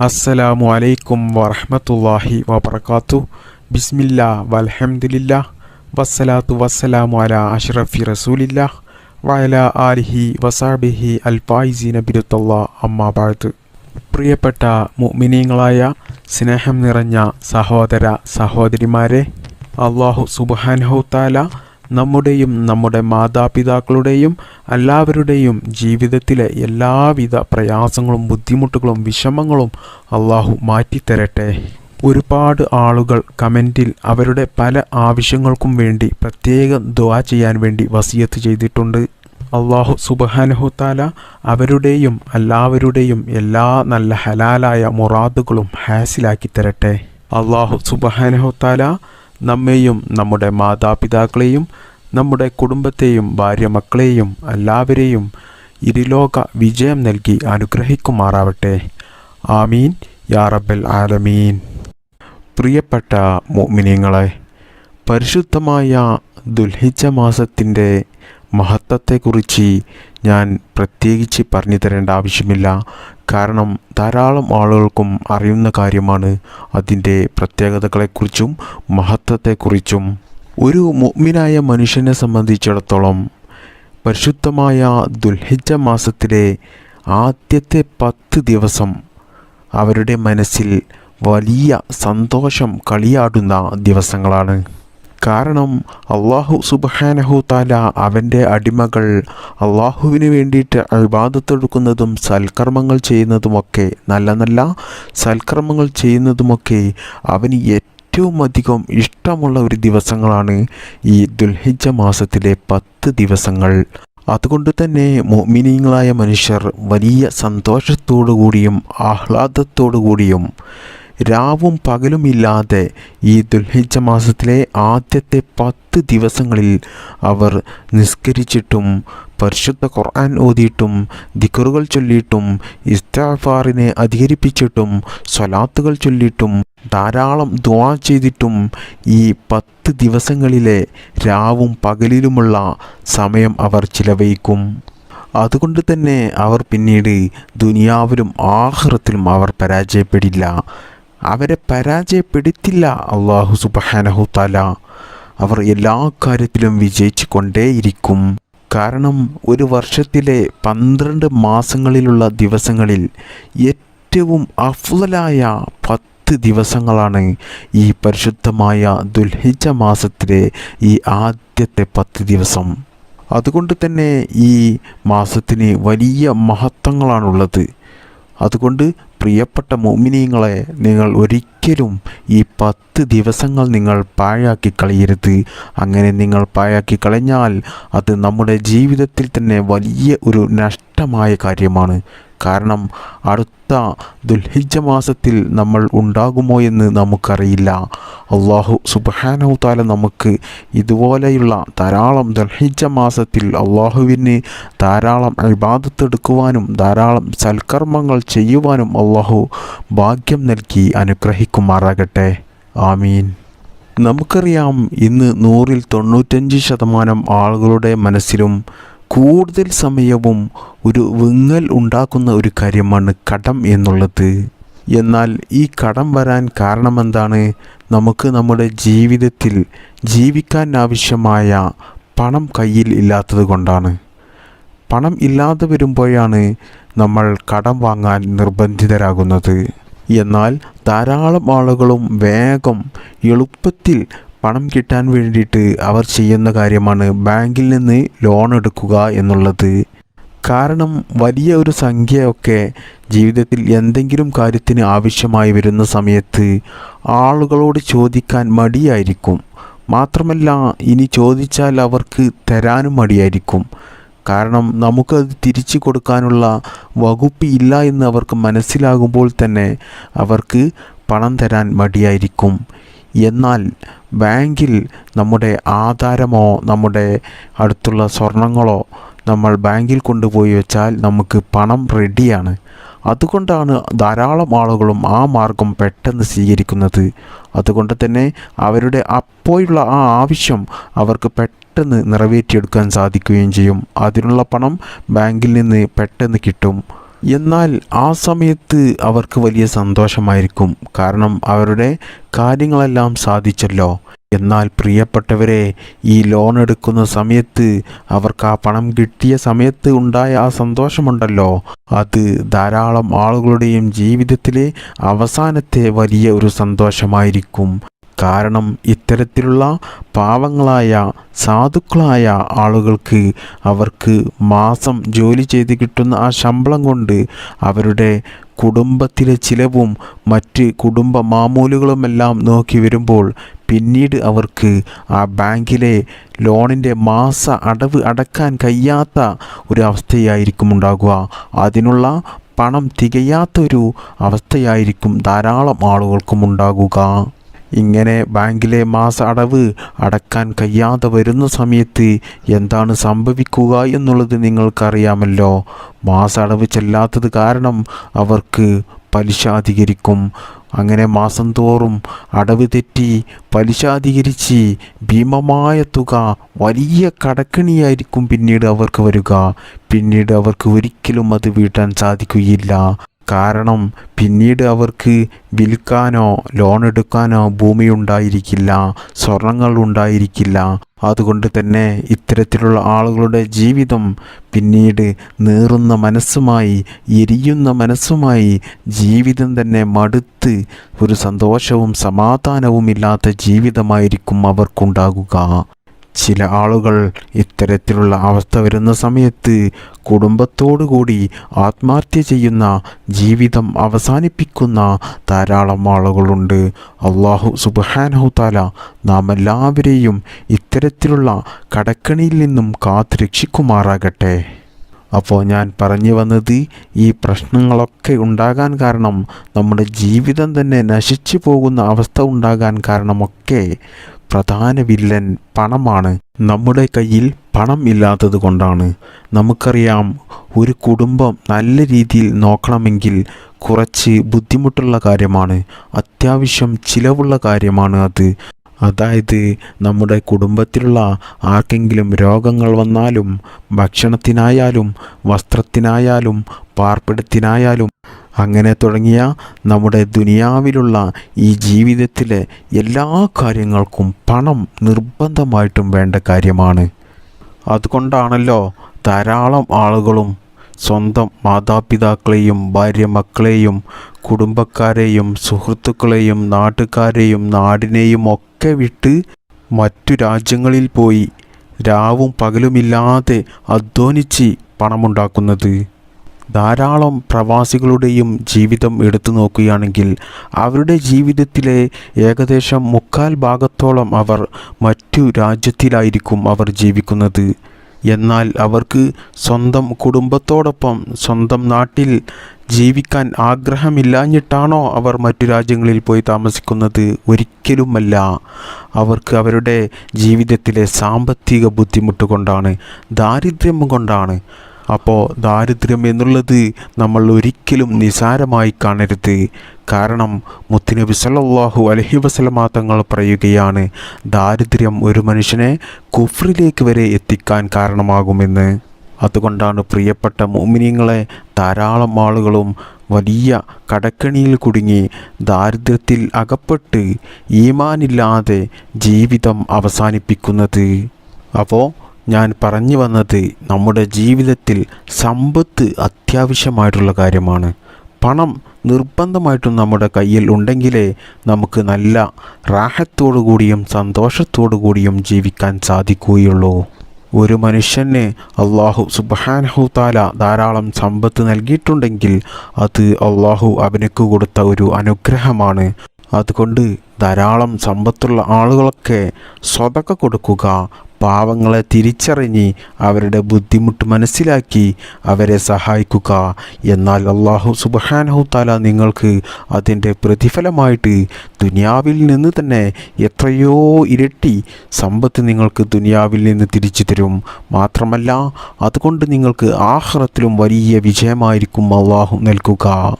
അസ്സലാമു അലൈക്കും വറഹ്മത്തുള്ളാഹി വബർക്കാത്തു ബിസ്മില്ല വൽഹംദുലില്ലാ. വസ്സലാത്തു വസ്സലാമു അല അഷ്റഫി റസൂലില്ല. വയല ആലിഹി വസാബിഹി അൽഫായിസീന ബിരുത്തല്ലാ അമ്മാ ബാഴ്ത്ത് പ്രിയപ്പെട്ട മുഅ്മിനീങ്ങളായ സ്നേഹം നിറഞ്ഞ സഹോദര സഹോദരിമാരെ അള്ളാഹു സുബ്ഹാനഹു തആല നമ്മുടെയും നമ്മുടെ മാതാപിതാക്കളുടെയും എല്ലാവരുടെയും ജീവിതത്തിലെ എല്ലാവിധ പ്രയാസങ്ങളും ബുദ്ധിമുട്ടുകളും വിഷമങ്ങളും അള്ളാഹു മാറ്റിത്തരട്ടെ. ഒരുപാട് ആളുകൾ കമന്റിൽ അവരുടെ പല ആവശ്യങ്ങൾക്കും വേണ്ടി പ്രത്യേകം ദുആ ചെയ്യാൻ വേണ്ടി വസിയത്ത് ചെയ്തിട്ടുണ്ട്. അള്ളാഹു സുബഹാനഹുത്താല അവരുടെയും എല്ലാവരുടെയും എല്ലാ നല്ല ഹലാലായ മുറാദുകളും ഹാസിലാക്കി തരട്ടെ. അള്ളാഹു സുബഹാനഹുത്താല നമ്മെയും നമ്മുടെ മാതാപിതാക്കളെയും നമ്മുടെ കുടുംബത്തെയും ഭാര്യ മക്കളെയും എല്ലാവരെയും ഇരുലോക വിജയം നൽകി അനുഗ്രഹിക്കുമാറാവട്ടെ. ആമീൻ. യാ റബ്ബൽ ആലമീൻ. പ്രിയപ്പെട്ട മോമിനിയങ്ങളെ പരിശുദ്ധമായ ദുൽഹിജ മാസത്തിന്റെ മഹത്വത്തെക്കുറിച്ച് ഞാൻ പ്രത്യേകിച്ച് പറഞ്ഞു തരേണ്ട ആവശ്യമില്ല. കാരണം ധാരാളം ആളുകൾക്കും അറിയുന്ന കാര്യമാണ് അതിന്റെ പ്രത്യേകതകളെക്കുറിച്ചും മഹത്വത്തെക്കുറിച്ചും. ഒരു മുഗ്മിനായ മനുഷ്യനെ സംബന്ധിച്ചിടത്തോളം പരിശുദ്ധമായ ദുൽഹിജ മാസത്തിലെ ആദ്യത്തെ പത്ത് ദിവസം അവരുടെ മനസ്സിൽ വലിയ സന്തോഷം കളിയാടുന്ന ദിവസങ്ങളാണ്. കാരണം അള്ളാഹു സുബഹാനഹു താല അവന്റെ അടിമകൾ അള്ളാഹുവിന് വേണ്ടിയിട്ട് അഴിബാദത്തെടുക്കുന്നതും സൽക്കർമ്മങ്ങൾ ചെയ്യുന്നതുമൊക്കെ നല്ല നല്ല സൽക്കർമ്മങ്ങൾ ചെയ്യുന്നതുമൊക്കെ അവന് ഏറ്റവും അധികം ഇഷ്ടമുള്ള ഒരു ദിവസങ്ങളാണ് ഈ ദുൽഹിജ മാസത്തിലെ പത്ത് ദിവസങ്ങൾ. അതുകൊണ്ട് തന്നെ മോമിനീങ്ങളായ മനുഷ്യർ വലിയ സന്തോഷത്തോടു കൂടിയും ആഹ്ലാദത്തോടു കൂടിയും രാവും പകലുമില്ലാതെ ഈ ദുൽഹിജ മാസത്തിലെ ആദ്യത്തെ പത്ത് ദിവസങ്ങളിൽ അവർ നിസ്കരിച്ചിട്ടും പരിശുദ്ധ ഖുർആൻ ഓതിയിട്ടും ദിക്കറുകൾ ചൊല്ലിയിട്ടും ഇസ്താഫാറിനെ അധികരിപ്പിച്ചിട്ടും സ്വലാത്തുകൾ ചൊല്ലിയിട്ടും ധാരാളം ദുവാ ചെയ്തിട്ടും ഈ പത്ത് ദിവസങ്ങളിലെ രാവും പകലിലുമുള്ള സമയം അവർ ചിലവഴിക്കും. അതുകൊണ്ട് തന്നെ അവർ പിന്നീട് ദുനിയാവിലും ആഹ്റത്തിലും അവർ പരാജയപ്പെടില്ല. അവരെ പരാജയപ്പെടുത്തില്ല. അള്ളാഹു സുബഹാനഹു തല അവർ എല്ലാ കാര്യത്തിലും വിജയിച്ചു കൊണ്ടേയിരിക്കും കാരണം ഒരു വർഷത്തിലെ പന്ത്രണ്ട് മാസങ്ങളിലുള്ള ദിവസങ്ങളിൽ ഏറ്റവും അഫ്ലായ പത്ത് ദിവസങ്ങളാണ് ഈ പരിശുദ്ധമായ ദുൽഹിജ മാസത്തിലെ ഈ ആദ്യത്തെ പത്ത് ദിവസം. അതുകൊണ്ട് തന്നെ ഈ മാസത്തിന് വലിയ മഹത്വങ്ങളാണുള്ളത്. അതുകൊണ്ട് പ്രിയപ്പെട്ട മോമിനിയങ്ങളെ നിങ്ങൾ ഒരിക്കലും ഈ പത്ത് ദിവസങ്ങൾ നിങ്ങൾ പാഴാക്കി കളയരുത്. അങ്ങനെ നിങ്ങൾ പാഴാക്കി കളഞ്ഞാൽ അത് നമ്മുടെ ജീവിതത്തിൽ തന്നെ വലിയ ഒരു നഷ്ടമായ കാര്യമാണ്. കാരണം അടുത്ത ദുൽഹിജ മാസത്തിൽ നമ്മൾ ഉണ്ടാകുമോ എന്ന് നമുക്കറിയില്ല. അള്ളാഹു സുബാനു താല നമുക്ക് ഇതുപോലെയുള്ള ധാരാളം ദുൽഹിജ മാസത്തിൽ അള്ളാഹുവിന് ധാരാളം ഇബാദത്തെടുക്കുവാനും ധാരാളം സൽക്കർമ്മങ്ങൾ ചെയ്യുവാനും അള്ളാഹു ഭാഗ്യം നൽകി അനുഗ്രഹിക്കുമാറാകട്ടെ. ആമീൻ. നമുക്കറിയാം ഇന്ന് നൂറിൽ തൊണ്ണൂറ്റഞ്ച് ശതമാനം ആളുകളുടെ മനസ്സിലും കൂടുതൽ സമയവും ഒരു വിങ്ങൽ ഉണ്ടാക്കുന്ന ഒരു കാര്യമാണ് കടം എന്നുള്ളത്. എന്നാൽ ഈ കടം വരാൻ കാരണമെന്താണ്? നമുക്ക് നമ്മുടെ ജീവിതത്തിൽ ജീവിക്കാൻ ആവശ്യമായ പണം കയ്യിൽ ഇല്ലാത്തത് കൊണ്ടാണ്. പണം ഇല്ലാതെ വരുമ്പോഴാണ് നമ്മൾ കടം വാങ്ങാൻ നിർബന്ധിതരാകുന്നത്. എന്നാൽ ധാരാളം ആളുകളും വേഗം എളുപ്പത്തിൽ പണം കിട്ടാൻ വേണ്ടിയിട്ട് അവർ ചെയ്യുന്ന കാര്യമാണ് ബാങ്കിൽ നിന്ന് ലോൺ എടുക്കുക എന്നുള്ളത്. കാരണം വലിയ ഒരു സംഖ്യയൊക്കെ ജീവിതത്തിൽ എന്തെങ്കിലും കാര്യത്തിന് ആവശ്യമായി വരുന്ന സമയത്ത് ആളുകളോട് ചോദിക്കാൻ മടിയായിരിക്കും. മാത്രമല്ല ഇനി ചോദിച്ചാൽ അവർക്ക് തരാനും മടിയായിരിക്കും. കാരണം നമുക്കത് തിരിച്ചു കൊടുക്കാനുള്ള വകുപ്പ് ഇല്ല എന്ന് അവർക്ക് മനസ്സിലാകുമ്പോൾ തന്നെ അവർക്ക് പണം തരാൻ മടിയായിരിക്കും. എന്നാൽ ബാങ്കിൽ നമ്മുടെ ആധാരമോ നമ്മുടെ അടുത്തുള്ള സ്വർണങ്ങളോ നമ്മൾ ബാങ്കിൽ കൊണ്ടുപോയി വെച്ചാൽ നമുക്ക് പണം റെഡിയാണ് അതുകൊണ്ടാണ് ധാരാളം ആളുകളും ആ മാർഗം പെട്ടെന്ന് സ്വീകരിക്കുന്നത്. അതുകൊണ്ട് തന്നെ അവരുടെ അപ്പോഴുള്ള ആ ആവശ്യം അവർക്ക് പെട്ടെന്ന് നിറവേറ്റിയെടുക്കാൻ സാധിക്കുകയും ചെയ്യും. അതിനുള്ള പണം ബാങ്കിൽ നിന്ന് പെട്ടെന്ന് കിട്ടും. എന്നാൽ ആ സമയത്ത് അവർക്ക് വലിയ സന്തോഷമായിരിക്കും. കാരണം അവരുടെ കാര്യങ്ങളെല്ലാം സാധിച്ചല്ലോ. എന്നാൽ പ്രിയപ്പെട്ടവരെ ഈ ലോൺ എടുക്കുന്ന സമയത്ത് അവർക്ക് ആ പണം കിട്ടിയ സമയത്ത് ഉണ്ടായ ആ സന്തോഷമുണ്ടല്ലോ. അത് ധാരാളം ആളുകളുടെയും ജീവിതത്തിലെ അവസാനത്തെ വലിയ ഒരു സന്തോഷമായിരിക്കും. കാരണം ഇത്തരത്തിലുള്ള പാവങ്ങളായ സാധുക്കളായ ആളുകൾക്ക് അവർക്ക് മാസം ജോലി ചെയ്ത് കിട്ടുന്ന ആ ശമ്പളം കൊണ്ട് അവരുടെ കുടുംബത്തിലെ ചിലവും മറ്റ് കുടുംബ മാമൂലുകളുമെല്ലാം നോക്കി വരുമ്പോൾ പിന്നീട് അവർക്ക് ആ ബാങ്കിലെ ലോണിന്റെ മാസ അടവ് അടക്കാൻ കഴിയാത്ത ഒരു അവസ്ഥയായിരിക്കും ഉണ്ടാകുക. അതിനുള്ള പണം തികയാത്തൊരു അവസ്ഥയായിരിക്കും ധാരാളം ആളുകൾക്കും ഉണ്ടാകുക. ഇങ്ങനെ ബാങ്കിലെ മാസ അടവ് അടക്കാൻ കഴിയാതെ വരുന്ന സമയത്ത് എന്താണ് സംഭവിക്കുക എന്നുള്ളത് നിങ്ങൾക്കറിയാമല്ലോ. മാസ അടവ് ചെല്ലാത്തത് കാരണം അവർക്ക് പലിശ അധികരിക്കും. അങ്ങനെ മാസം തോറും അടവ് തെറ്റി പലിശ അധികരിച്ച് ഭീമമായ തുക വലിയ കടക്കിണിയായിരിക്കും പിന്നീട് അവർക്ക് വരിക. പിന്നീട് അവർക്ക് ഒരിക്കലും അത് വീട്ടാൻ സാധിക്കുകയില്ല. കാരണം പിന്നീട് അവർക്ക് വിൽക്കാനോ ലോൺ എടുക്കാനോ ഭൂമി ഉണ്ടായിരിക്കില്ല സ്വർണങ്ങൾ ഉണ്ടായിരിക്കില്ല അതുകൊണ്ട് തന്നെ ഇത്തരത്തിലുള്ള ആളുകളുടെ ജീവിതം പിന്നീട് നീറുന്ന മനസ്സുമായി എരിയുന്ന മനസ്സുമായി ജീവിതം തന്നെ മടുത്ത് ഒരു സന്തോഷവും സമാധാനവും ഇല്ലാത്ത ജീവിതമായിരിക്കും അവർക്കുണ്ടാകുക. ചില ആളുകൾ ഇത്തരത്തിലുള്ള അവസ്ഥ വരുന്ന സമയത്ത് കുടുംബത്തോടുകൂടി ആത്മഹത്യ ചെയ്യുന്ന ജീവിതം അവസാനിപ്പിക്കുന്ന ധാരാളം ആളുകളുണ്ട്. അള്ളാഹു സുബാനഹുതാല നാം എല്ലാവരെയും ഇത്തരത്തിലുള്ള കടക്കണിയിൽ നിന്നും കാത്തുരക്ഷിക്കുമാറാകട്ടെ അപ്പോൾ ഞാൻ പറഞ്ഞു വന്നത് ഈ പ്രശ്നങ്ങളൊക്കെ ഉണ്ടാകാൻ കാരണം നമ്മുടെ ജീവിതം തന്നെ നശിച്ചു പോകുന്ന അവസ്ഥ ഉണ്ടാകാൻ കാരണമൊക്കെ പ്രധാന വില്ലൻ പണമാണ്. നമ്മുടെ കയ്യിൽ പണം ഇല്ലാത്തത് കൊണ്ടാണ്. നമുക്കറിയാം ഒരു കുടുംബം നല്ല രീതിയിൽ നോക്കണമെങ്കിൽ കുറച്ച് ബുദ്ധിമുട്ടുള്ള കാര്യമാണ്. അത്യാവശ്യം ചിലവുള്ള കാര്യമാണ് അത്. അതായത് നമ്മുടെ കുടുംബത്തിലുള്ള ആർക്കെങ്കിലും രോഗങ്ങൾ വന്നാലും ഭക്ഷണത്തിനായാലും വസ്ത്രത്തിനായാലും പാർപ്പിടത്തിനായാലും അങ്ങനെ തുടങ്ങിയ നമ്മുടെ ദുനിയാവിലുള്ള ഈ ജീവിതത്തിലെ എല്ലാ കാര്യങ്ങൾക്കും പണം നിർബന്ധമായിട്ടും വേണ്ട കാര്യമാണ്. അതുകൊണ്ടാണല്ലോ ധാരാളം ആളുകളും സ്വന്തം മാതാപിതാക്കളെയും ഭാര്യ മക്കളെയും കുടുംബക്കാരെയും സുഹൃത്തുക്കളെയും നാട്ടുകാരെയും നാടിനെയും ഒക്കെ വിട്ട് മറ്റു രാജ്യങ്ങളിൽ പോയി രാവും പകലുമില്ലാതെ അധ്വാനിച്ച് പണമുണ്ടാക്കുന്നത്. ധാരാളം പ്രവാസികളുടെയും ജീവിതം എടുത്തു നോക്കുകയാണെങ്കിൽ അവരുടെ ജീവിതത്തിലെ ഏകദേശം മുക്കാൽ ഭാഗത്തോളം അവർ മറ്റു രാജ്യത്തിലായിരിക്കും അവർ ജീവിക്കുന്നത്. എന്നാൽ അവർക്ക് സ്വന്തം കുടുംബത്തോടൊപ്പം സ്വന്തം നാട്ടിൽ ജീവിക്കാൻ ആഗ്രഹമില്ലാഞ്ഞിട്ടാണോ അവർ മറ്റു രാജ്യങ്ങളിൽ പോയി താമസിക്കുന്നത്? ഒരിക്കലുമല്ല. അവർക്ക് അവരുടെ ജീവിതത്തിലെ സാമ്പത്തിക ബുദ്ധിമുട്ട് കൊണ്ടാണ് ദാരിദ്ര്യം കൊണ്ടാണ്. അപ്പോൾ ദാരിദ്ര്യം എന്നുള്ളത് നമ്മൾ ഒരിക്കലും നിസാരമായി കാണരുത്. കാരണം മുത്തുനബി സല്ലല്ലാഹു അലഹി വസല്ലമ തങ്ങൾ പറയുകയാണ് ദാരിദ്ര്യം ഒരു മനുഷ്യനെ കുഫ്രിലേക്ക് വരെ എത്തിക്കാൻ കാരണമാകുമെന്ന്. അതുകൊണ്ടാണ് പ്രിയപ്പെട്ട മോമിനിയങ്ങളെ ധാരാളം ആളുകളും വലിയ കടക്കണിയിൽ കുടുങ്ങി ദാരിദ്ര്യത്തിൽ അകപ്പെട്ട് ഈമാനില്ലാതെ ജീവിതം അവസാനിപ്പിക്കുന്നത്. അപ്പോൾ ഞാൻ പറഞ്ഞു വന്നത് നമ്മുടെ ജീവിതത്തിൽ സമ്പത്ത് അത്യാവശ്യമായിട്ടുള്ള കാര്യമാണ്. പണം നിർബന്ധമായിട്ടും നമ്മുടെ കയ്യിൽ ഉണ്ടെങ്കിലേ നമുക്ക് നല്ല റാഹത്തോടു കൂടിയും സന്തോഷത്തോടു കൂടിയും ജീവിക്കാൻ സാധിക്കുകയുള്ളൂ. ഒരു മനുഷ്യന് അള്ളാഹു സുബാനഹുതാല ധാരാളം സമ്പത്ത് നൽകിയിട്ടുണ്ടെങ്കിൽ അത് അള്ളാഹു അവനക്ക് കൊടുത്ത ഒരു അനുഗ്രഹമാണ്. അതുകൊണ്ട് ധാരാളം സമ്പത്തുള്ള ആളുകളൊക്കെ സ്വതക്ക കൊടുക്കുക പാവങ്ങളെ തിരിച്ചറിഞ്ഞ് അവരുടെ ബുദ്ധിമുട്ട് മനസ്സിലാക്കി അവരെ സഹായിക്കുക. എന്നാൽ അള്ളാഹു സുബഹാനഹു താല നിങ്ങൾക്ക് അതിന്റെ പ്രതിഫലമായിട്ട് ദുനിയാവിൽ നിന്ന് തന്നെ എത്രയോ ഇരട്ടി സമ്പത്ത് നിങ്ങൾക്ക് ദുനിയാവിൽ നിന്ന് തിരിച്ചു തരും. മാത്രമല്ല അതുകൊണ്ട് നിങ്ങൾക്ക് ആഹ്റത്തിലും വലിയ വിജയമായിരിക്കും അള്ളാഹു നൽകുക.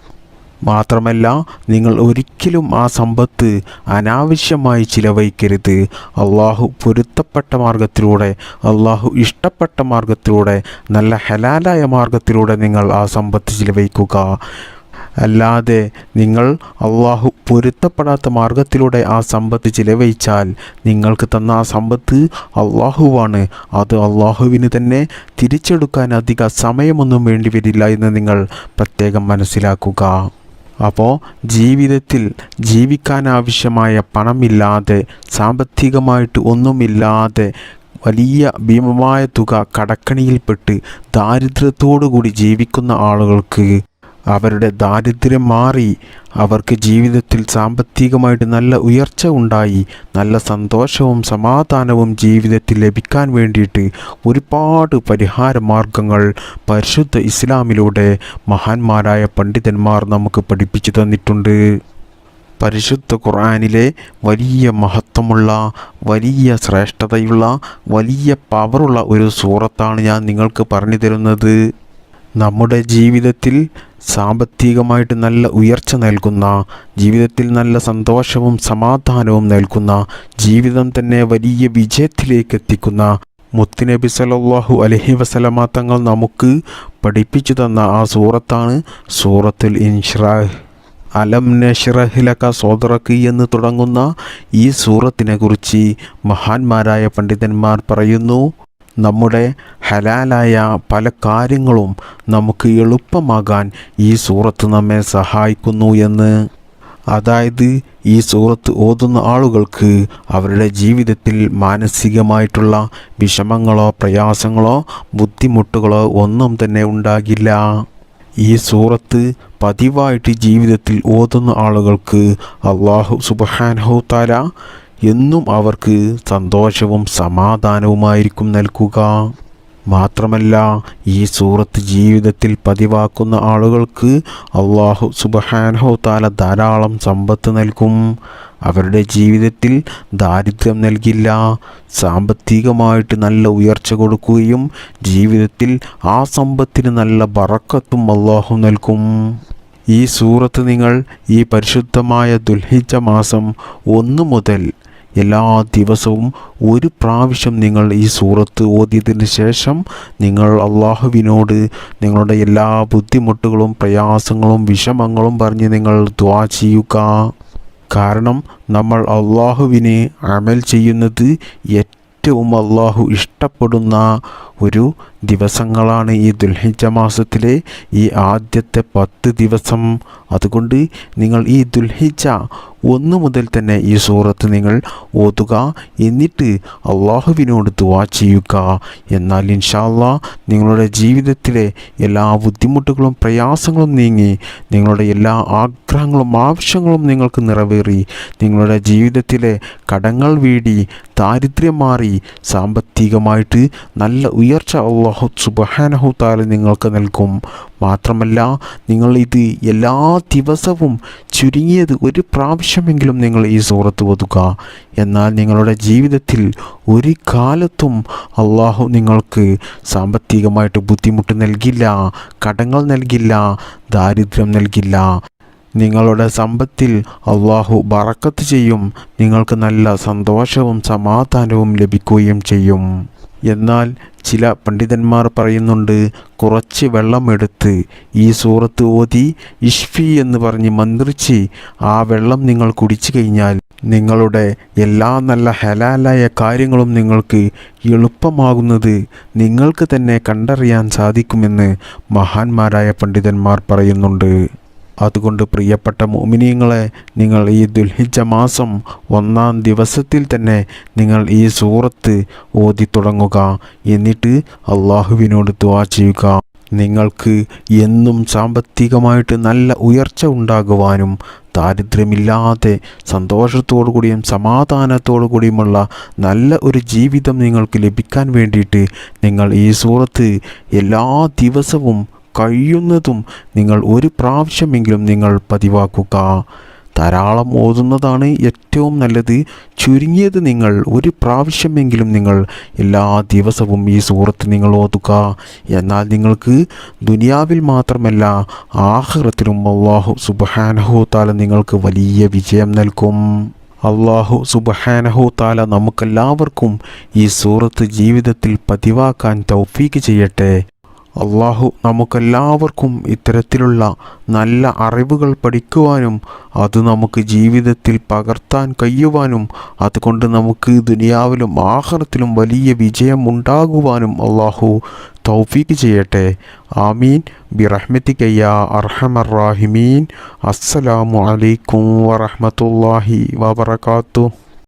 മാത്രമല്ല നിങ്ങൾ ഒരിക്കലും ആ സമ്പത്ത് അനാവശ്യമായി ചിലവഴിക്കരുത്. അള്ളാഹു പൊരുത്തപ്പെട്ട മാർഗത്തിലൂടെ അള്ളാഹു ഇഷ്ടപ്പെട്ട മാർഗത്തിലൂടെ നല്ല ഹലാലായ മാർഗത്തിലൂടെ നിങ്ങൾ ആ സമ്പത്ത് ചിലവഴിക്കുക. അല്ലാതെ നിങ്ങൾ അള്ളാഹു പൊരുത്തപ്പെടാത്ത മാർഗത്തിലൂടെ ആ സമ്പത്ത് ചിലവഴിച്ചാൽ നിങ്ങൾക്ക് തന്ന ആ സമ്പത്ത് അള്ളാഹുവാണ്. അത് അള്ളാഹുവിന് തന്നെ തിരിച്ചെടുക്കാൻ അധിക സമയമൊന്നും വേണ്ടിവരില്ല എന്ന് നിങ്ങൾ പ്രത്യേകം മനസ്സിലാക്കുക. അപ്പോൾ ജീവിതത്തിൽ ജീവിക്കാൻ ആവശ്യമായ പണമില്ലാതെ സാമ്പത്തികമായിട്ട് ഒന്നുമില്ലാതെ വലിയ ഭീമമായ തുക കടക്കണിയിൽപ്പെട്ട് ദാരിദ്ര്യത്തോടു കൂടി ജീവിക്കുന്ന ആളുകൾക്ക് അവരുടെ ദാരിദ്ര്യം മാറി. അവർക്ക് ജീവിതത്തിൽ സാമ്പത്തികമായിട്ട് നല്ല ഉയർച്ച ഉണ്ടായി. നല്ല സന്തോഷവും സമാധാനവും ജീവിതത്തിൽ ലഭിക്കാൻ വേണ്ടിയിട്ട് ഒരുപാട് പരിഹാര മാർഗങ്ങൾ പരിശുദ്ധ ഇസ്ലാമിലൂടെ മഹാന്മാരായ പണ്ഡിതന്മാർ നമുക്ക് പഠിപ്പിച്ചു തന്നിട്ടുണ്ട്. പരിശുദ്ധ ഖുർആാനിലെ വലിയ മഹത്വമുള്ള വലിയ ശ്രേഷ്ഠതയുള്ള വലിയ പവറുള്ള ഒരു സൂറത്താണ് ഞാൻ നിങ്ങൾക്ക് പറഞ്ഞു തരുന്നത്. നമ്മുടെ ജീവിതത്തിൽ സാമ്പത്തികമായിട്ട് നല്ല ഉയർച്ച നൽകുന്ന ജീവിതത്തിൽ നല്ല സന്തോഷവും സമാധാനവും നൽകുന്ന ജീവിതം തന്നെ വലിയ വിജയത്തിലേക്ക് എത്തിക്കുന്ന മുത്തുനബി സല്ലല്ലാഹു അലഹി വസല്ലമ തങ്ങൾ നമുക്ക് പഠിപ്പിച്ചു തന്ന ആ സൂറത്താണ് സൂറത്തുൽ ഇൻഷ്രാഹ് അലം നഷ്റഹിലക സോദറക്ക് എന്ന് തുടങ്ങുന്ന ഈ സൂറത്തിനെ കുറിച്ച് മഹാന്മാരായ പണ്ഡിതന്മാർ പറയുന്നു. നമ്മുടെ ഹലാലായ പല കാര്യങ്ങളും നമുക്ക് എളുപ്പമാകാൻ ഈ സൂറത്ത് നമ്മെ സഹായിക്കുന്നു എന്ന്. അതായത് ഈ സൂറത്ത് ഓതുന്ന ആളുകൾക്ക് അവരുടെ ജീവിതത്തിൽ മാനസികമായിട്ടുള്ള വിഷമങ്ങളോ പ്രയാസങ്ങളോ ബുദ്ധിമുട്ടുകളോ ഒന്നും തന്നെ ഉണ്ടാകില്ല. ഈ സൂറത്ത് പതിവായിട്ട് ജീവിതത്തിൽ ഓതുന്ന ആളുകൾക്ക് അള്ളാഹു സുബഹാനഹു താല എന്നും അവർക്ക് സന്തോഷവും സമാധാനവുമായിരിക്കും നൽകുക. മാത്രമല്ല ഈ സൂറത്ത് ജീവിതത്തിൽ പതിവാക്കുന്ന ആളുകൾക്ക് അള്ളാഹു സുബഹാനഹോ താല ധാരാളം സമ്പത്ത് നൽകും. അവരുടെ ജീവിതത്തിൽ ദാരിദ്ര്യം നൽകില്ല. സാമ്പത്തികമായിട്ട് നല്ല ഉയർച്ച കൊടുക്കുകയും ജീവിതത്തിൽ ആ സമ്പത്തിന് നല്ല ബറക്കത്തും അള്ളാഹു നൽകും. ഈ സൂറത്ത് നിങ്ങൾ ഈ പരിശുദ്ധമായ ദുൽഹിജ മാസം ഒന്ന് മുതൽ എല്ലാ ദിവസവും ഒരു പ്രാവശ്യം നിങ്ങൾ ഈ സൂറത്ത് ഓതിയതിന് ശേഷം നിങ്ങൾ അള്ളാഹുവിനോട് നിങ്ങളുടെ എല്ലാ ബുദ്ധിമുട്ടുകളും പ്രയാസങ്ങളും വിഷമങ്ങളും പറഞ്ഞ് നിങ്ങൾ ദ്വാ ചെയ്യുക. കാരണം നമ്മൾ അള്ളാഹുവിനെ അമൽ ചെയ്യുന്നത് ഏറ്റവും അള്ളാഹു ഇഷ്ടപ്പെടുന്ന ഒരു ദിവസങ്ങളാണ് ഈ ദുൽഹിജ മാസത്തിലെ ഈ ആദ്യത്തെ പത്ത് ദിവസം. അതുകൊണ്ട് നിങ്ങൾ ഈ ദുൽഹിജ ഒന്ന് മുതൽ തന്നെ ഈ സൂറത്ത് നിങ്ങൾ ഓതുക. എന്നിട്ട് അള്ളാഹുവിനോട് ദുവാ ചെയ്യുക. എന്നാൽ ഇൻഷാല്ലാ നിങ്ങളുടെ ജീവിതത്തിലെ എല്ലാ ബുദ്ധിമുട്ടുകളും പ്രയാസങ്ങളും നീങ്ങി നിങ്ങളുടെ എല്ലാ ആഗ്രഹങ്ങളും ആവശ്യങ്ങളും നിങ്ങൾക്ക് നിറവേറി നിങ്ങളുടെ ജീവിതത്തിലെ കടങ്ങൾ വീടി ദാരിദ്ര്യം മാറി സാമ്പത്തികമായിട്ട് നല്ല ഉയർച്ച അള്ളാഹു സുബഹാനഹു താല നിങ്ങൾക്ക് നൽകും. മാത്രമല്ല നിങ്ങൾ ഇത് എല്ലാ ദിവസവും ചുരുങ്ങിയത് ഒരു പ്രാവശ്യമെങ്കിലും നിങ്ങൾ ഈ സൂറത്ത് ഒതുക്കുക എന്നാൽ നിങ്ങളുടെ ജീവിതത്തിൽ ഒരു കാലത്തും അള്ളാഹു നിങ്ങൾക്ക് സാമ്പത്തികമായിട്ട് ബുദ്ധിമുട്ട് നൽകില്ല കടങ്ങൾ നൽകില്ല ദാരിദ്ര്യം നൽകില്ല. നിങ്ങളുടെ സമ്പത്തിൽ അള്ളാഹു ബറക്കത്ത് ചെയ്യും നിങ്ങൾക്ക് നല്ല സന്തോഷവും സമാധാനവും ലഭിക്കുകയും ചെയ്യും. എന്നാൽ ചില പണ്ഡിതന്മാർ പറയുന്നുണ്ട് കുറച്ച് വെള്ളമെടുത്ത് ഈ സൂറത്ത് ഓതി ഇഷ്ഫി എന്ന് പറഞ്ഞ് മന്ത്രിച്ച് ആ വെള്ളം നിങ്ങൾ കുടിച്ചു കഴിഞ്ഞാൽ നിങ്ങളുടെ എല്ലാ നല്ല ഹലാലായ കാര്യങ്ങളും നിങ്ങൾക്ക് എളുപ്പമാകുന്നത് നിങ്ങൾക്ക് തന്നെ കണ്ടറിയാൻ സാധിക്കുമെന്ന് മഹാന്മാരായ പണ്ഡിതന്മാർ പറയുന്നുണ്ട്. അതുകൊണ്ട് പ്രിയപ്പെട്ട മോമിനിയങ്ങളെ നിങ്ങൾ ഈ ദുൽഹിജ മാസം ഒന്നാം ദിവസത്തിൽ തന്നെ നിങ്ങൾ ഈ സൂറത്ത് ഓതി തുടങ്ങുക. എന്നിട്ട് അള്ളാഹുവിനോട് ദുവാ ചെയ്യുക. നിങ്ങൾക്ക് എന്നും സാമ്പത്തികമായിട്ട് നല്ല ഉയർച്ച ഉണ്ടാകുവാനും ദാരിദ്ര്യമില്ലാതെ സന്തോഷത്തോടു കൂടിയും സമാധാനത്തോടു കൂടിയുമുള്ള നല്ല ഒരു ജീവിതം നിങ്ങൾക്ക് ലഭിക്കാൻ വേണ്ടിയിട്ട് നിങ്ങൾ ഈ സൂറത്ത് എല്ലാ ദിവസവും കഴിയുന്നതും നിങ്ങൾ ഒരു പ്രാവശ്യമെങ്കിലും നിങ്ങൾ പതിവാക്കുക. ധാരാളം ഓതുന്നതാണ് ഏറ്റവും നല്ലത്. ചുരുങ്ങിയത് നിങ്ങൾ ഒരു പ്രാവശ്യമെങ്കിലും നിങ്ങൾ എല്ലാ ദിവസവും ഈ സൂറത്ത് നിങ്ങൾ ഓതുക. എന്നാൽ നിങ്ങൾക്ക് ദുനിയാവിൽ മാത്രമല്ല ആഹ്റത്തിലും അള്ളാഹു സുബഹാനഹു താല നിങ്ങൾക്ക് വലിയ വിജയം നൽകും. അള്ളാഹു സുബഹാനഹു താല നമുക്കെല്ലാവർക്കും ഈ സൂറത്ത് ജീവിതത്തിൽ പതിവാക്കാൻ തൗഫീക്ക് ചെയ്യട്ടെ. അള്ളാഹു നമുക്കെല്ലാവർക്കും ഇത്തരത്തിലുള്ള നല്ല അറിവുകൾ പഠിക്കുവാനും അത് നമുക്ക് ജീവിതത്തിൽ പകർത്താൻ കഴിയുവാനും അതുകൊണ്ട് നമുക്ക് ദുനിയാവിലും ആഹ്റത്തിലും വലിയ വിജയം ഉണ്ടാകുവാനും അള്ളാഹു തൗഫീക്ക് ചെയ്യട്ടെ. ആമീൻ. ബിറഹ്മത്തിക്കയ്യ അർഹമർ റാഹിമീൻ അസ്സലാമു അലൈക്കും വറഹ്മത്തുള്ളാഹി വബറകാതുഹു.